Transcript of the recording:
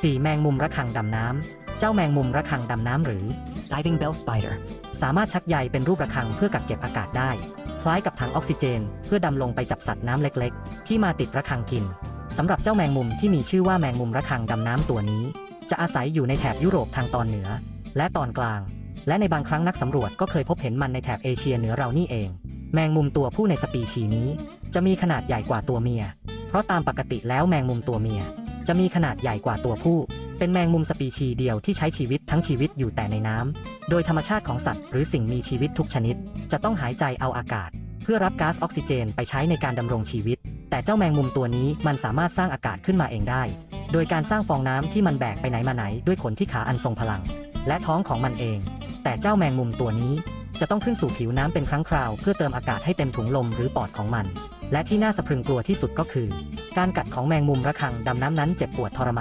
4. แมงมุมระคังดำน้ำ เจ้าแมงมุมระคังดำน้ำหรือ Diving bell spider. สามารถชักใยเป็นรูประคังเพื่อกักเก็บอากาศได้ คล้ายกับถังออกซิเจน เพื่อดำลงไปจับสัตว์น้ำเล็กๆ ที่มาติดระคังกินสำหรับเจ้าแมงมุมที่มีชื่อว่าแมงมุมระคังดำน้ำตัวนี้ จะอาศัยอยู่ในแถบยุโรปทางตอนเหนือ และตอนกลาง และในบางครั้งนักสำรวจก็เคยพบเห็นมันในแถบเอเชียเหนือเรานี่เอง แมงมุมตัวผู้ในสปีชีนี้ จะมีขนาดใหญ่กว่าตัวเมีย เพราะตามปกติแล้วแมงมุมตัวเมีย จะมีขนาดใหญ่กว่าตัวผู้ เป็นแมงมุมสปีชีเดียวที่ใช้ชีวิตทั้งชีวิตอยู่แต่ในน้ำ โดยธรรมชาติของสัตว์หรือสิ่งมีชีวิตทุกชนิด จะต้องหายใจเอาอากาศ เพื่อรับก๊าซออกซิเจนไปใช้ในการดำรงชีวิต แต่เจ้าแมงมุมตัวนี้มันสามารถสร้างอากาศขึ้นมาเองได้ โดยการสร้างฟองน้ำที่มันแบกไปไหนมาไหนด้วยขนที่ขาอันทรงพลัง และท้องของมันเอง แต่เจ้าแมงมุมตัวนี้จะต้องขึ้นสู่ผิวน้ำเป็นครั้งคราวเพื่อเติมอากาศให้เต็มถุงลมหรือปอดของมัน และที่น่าสะพรึงกลัวที่สุดก็คือ การกัดของแมงมุมระคังดำน้ำนั้นเจ็บปวดทรมาน